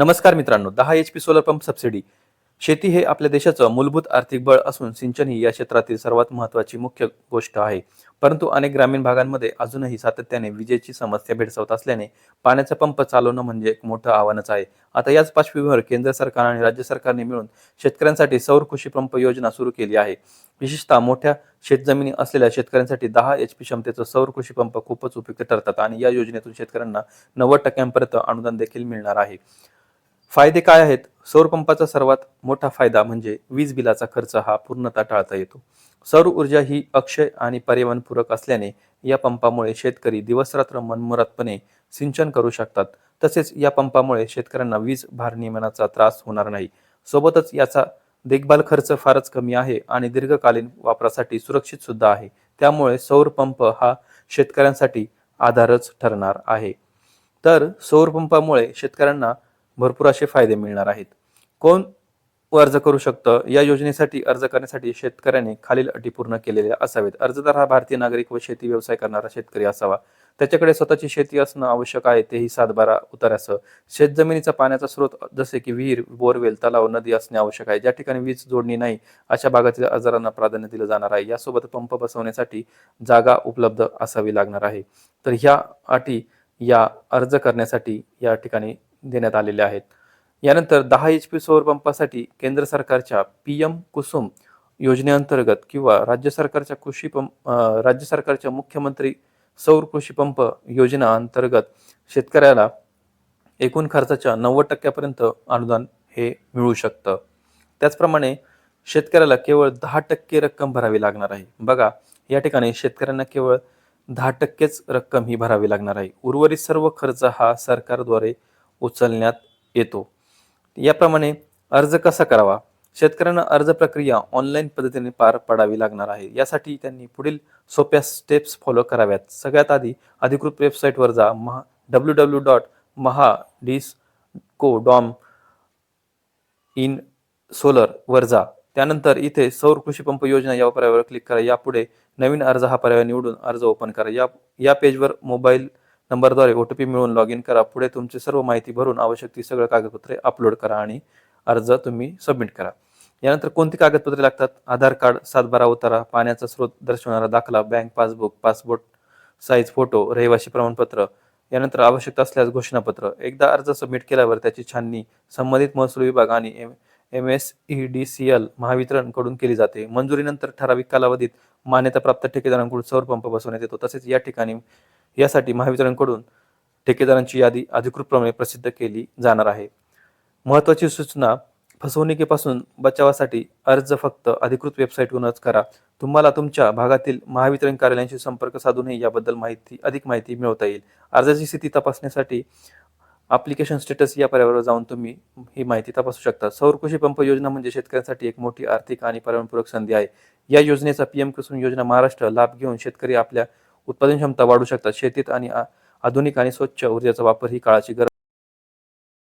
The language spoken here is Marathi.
नमस्कार मित्रांनो दहा H P solar pump subsidy शेती हे आपल्या देशाचं मूलभूत आर्थिक बळ असून सिंचन ही या क्षेत्रातील सर्वात महत्त्वाची मुख्य गोष्ट आहे. परंतु अनेक ग्रामीण भागांमध्ये अजूनही सातत्याने विजेची समस्या भेडसावत असल्याने पाण्याचा पंप चालवणं म्हणजे एक मोठं आव्हानच आहे. आता याच पार्श्वभूमीवर केंद्र सरकार आणि राज्य सरकारने मिळून शेतकऱ्यांसाठी सौर कृषी पंप योजना सुरू केली आहे. विशेषतः मोठ्या शेतजमिनी असलेल्या शेतकऱ्यांसाठी दहा एच पी क्षमतेचं सौर कृषी पंप खूपच उपयुक्त ठरतात आणि या योजनेतून शेतकऱ्यांना नव्वद टक्क्यांपर्यंत अनुदान देखील मिळणार आहे. फायदे काय आहेत? सौर पंपाचा सर्वात मोठा फायदा म्हणजे वीज बिलाचा खर्च हा पूर्णतः टाळता येतो. सौर ऊर्जा ही अक्षय आणि पर्यावरणपूरक असल्याने या पंपामुळे शेतकरी दिवसरात्र मनमुरातपणे सिंचन करू शकतात. तसेच या पंपामुळे शेतकऱ्यांना वीज भारनियमनाचा त्रास होणार नाही. सोबतच याचा देखभाल खर्च फारच कमी आहे आणि दीर्घकालीन वापरासाठी सुरक्षित सुद्धा आहे. त्यामुळे सौर पंप हा शेतकऱ्यांसाठी आधारच ठरणार आहे. तर सौर पंपामुळे शेतकऱ्यांना भरपूर असे फायदे मिळणार आहेत. कोण अर्ज करू शकतं? या योजनेसाठी अर्ज करण्यासाठी शेतकऱ्याने खालील अटी पूर्ण केलेल्या असावेत. अर्जदार हा भारतीय नागरिक व शेती व्यवसाय करणारा शेतकरी असावा. त्याच्याकडे स्वतःची शेती असणं आवश्यक आहे तेही सातबारा उतार्यासह शेतजमिनीचा पाण्याचा स्रोत जसे की विहीर बोरवेल तलाव नदी असणे आवश्यक आहे. ज्या ठिकाणी वीज जोडणी नाही अशा भागातील अर्जदारांना प्राधान्य दिलं जाणार आहे. यासोबत पंप बसवण्यासाठी जागा उपलब्ध असावी लागणार आहे. तर ह्या अटी या अर्ज करण्यासाठी या ठिकाणी देण्यात आलेले आहेत. यानंतर दहा एच पी सौर पंपासाठी केंद्र सरकारच्या पी एम कुसुम योजनेअंतर्गत किंवा राज्य सरकारच्या कृषी पंप राज्य सरकारच्या मुख्यमंत्री सौर कृषी पंप योजना अंतर्गत शेतकऱ्याला एकूण खर्चाच्या नव्वद टक्क्यापर्यंत अनुदान हे मिळू शकतं. त्याचप्रमाणे शेतकऱ्याला केवळ दहा टक्के रक्कम भरावी लागणार आहे. बघा या ठिकाणी शेतकऱ्यांना केवळ दहा टक्केच रक्कम ही भरावी लागणार आहे. उर्वरित सर्व खर्च हा सरकारद्वारे उचलण्यात येतो. याप्रमाणे अर्ज कसा करावा? शेतकऱ्यांना अर्ज प्रक्रिया ऑनलाईन पद्धतीने पार पाडावी लागणार आहे. यासाठी त्यांनी पुढील सोप्या स्टेप्स फॉलो कराव्यात. सगळ्यात आधी अधिकृत वेबसाईटवर जा. Maha W W dot Maha discom in solar वर जा. त्यानंतर इथे सौर कृषी पंप योजना या पर्यायावर क्लिक करा. यापुढे नवीन अर्ज हा पर्याय निवडून अर्ज ओपन करा. या या पेजवर मोबाईल नंबरद्वारे ओ टी पी मिळवून लॉग इन करा. पुढे तुमची सर्व माहिती भरून आवश्यक ती सगळं कागदपत्रे अपलोड करा आणि अर्ज तुम्ही सबमिट करा. यानंतर कोणती कागदपत्रे लागतात? आधार कार्ड सातबारा उतारा पाण्याचा स्रोत दर्शवणारा दाखला bank passbook passport size photo रहिवासी प्रमाणपत्र. यानंतर आवश्यकता असल्यास घोषणापत्र. एकदा अर्ज सबमिट केल्यावर त्याची छाननी संबंधित महसूल विभाग आणि M M S E D C L महावितरणकडून केली जाते. मंजुरीनंतर ठराविक कालावधीत मान्यताप्राप्त ठेकेदारांकडून सौर पंप बसवण्यात येतो. तसेच या ठिकाणी यासाठी महावितरणकडून ठेकेदारांची यादी अधिकृतप्रमाणे प्रसिद्ध केली जाणार आहे. महत्त्वाची सूचना फसवणुकीपासून बचावासाठी अर्ज फक्त अधिकृत वेबसाईटवरूनच करा. तुम्हाला तुमच्या भागातील महावितरण कार्यालयांशी संपर्क साधूनही याबद्दल माहिती अधिक माहिती मिळवता येईल. अर्जाची स्थिती तपासण्यासाठी ॲप्लिकेशन स्टेटस या पर्यायावर जाऊन तुम्ही ही माहिती तपासू शकता. सौर कृषी पंप योजना म्हणजे शेतकऱ्यांसाठी एक मोठी आर्थिक आणि पर्यावरणपूरक संधी आहे. या योजनेचा पीएम कुसुम योजना महाराष्ट्र लाभ घेऊन शेतकरी आपल्या उत्पादन क्षमता वाढू शकतात. शेतीत आणि आधुनिक आणि स्वच्छ ऊर्जेचा वापर ही काळाची गरज